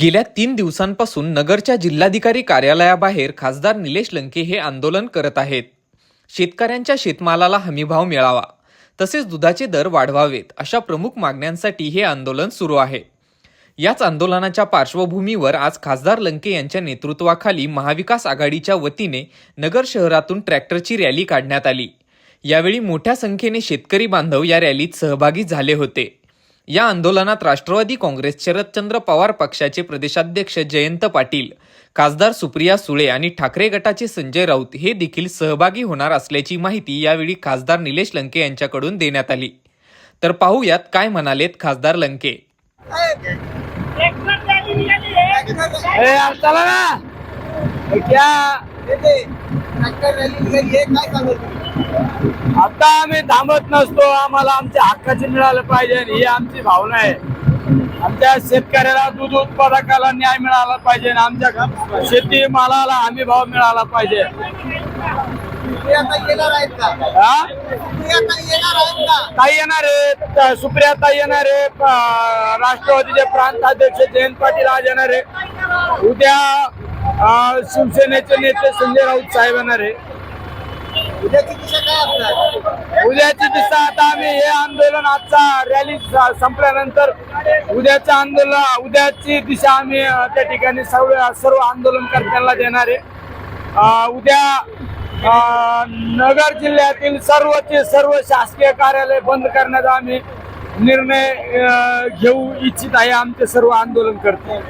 गेल्या तीन दिवसांपासून नगरच्या जिल्हाधिकारी कार्यालयाबाहेर खासदार निलेश लंके हे आंदोलन करत आहेत. शेतकऱ्यांच्या शेतमालाला हमीभाव मिळावा तसेच दुधाचे दर वाढवावेत अशा प्रमुख मागण्यांसाठी हे आंदोलन सुरू आहे. याच आंदोलनाच्या पार्श्वभूमीवर आज खासदार लंके यांच्या नेतृत्वाखाली महाविकास आघाडीच्या वतीने नगर शहरातून ट्रॅक्टरची रॅली काढण्यात आली. यावेळी मोठ्या संख्येने शेतकरी बांधव या रॅलीत सहभागी झाले होते. या आंदोलनात राष्ट्रवादी काँग्रेस शरदचंद्र पवार पक्षाचे प्रदेशाध्यक्ष जयंत पाटील खासदार सुप्रिया सुळे आणि ठाकरे गटाचे संजय राऊत हे देखील सहभागी होणार असल्याची माहिती यावेळी खासदार निलेश लंके यांच्याकडून देण्यात आली. तर पाहूयात काय म्हणालेत खासदार लंके. चला ना आता आम्ही थांबत नसतो. आम्हाला आमच्या हक्काचे मिळालं पाहिजे ही आमची भावना आहे. आमच्या शेतकऱ्याला दूध उत्पादकाला न्याय मिळाला पाहिजे आणि आमच्या शेती मालाला हमी भाव मिळाला पाहिजे. हा? ताई येणार आहे सुप्रिया ताई येणार आहे राष्ट्रवादीचे प्रांताध्यक्ष जयंत पाटील आज येणार आहे उद्या शिवसेनेचे नेते संजय राऊत साहेब येणार आहे. उद्याची दिशा आता आम्ही हे आंदोलन आजचा रॅली संपल्यानंतर उद्याचं आंदोलन उद्याची दिशा आम्ही त्या ठिकाणी सर्व सर्व आंदोलनकर्त्यांना देणार आहे. उद्या नगर जिल्ह्यातील सर्वचे सर्व शासकीय कार्यालय बंद करण्याचा आम्ही निर्णय घेऊ इच्छित आहे आमचे सर्व आंदोलन करते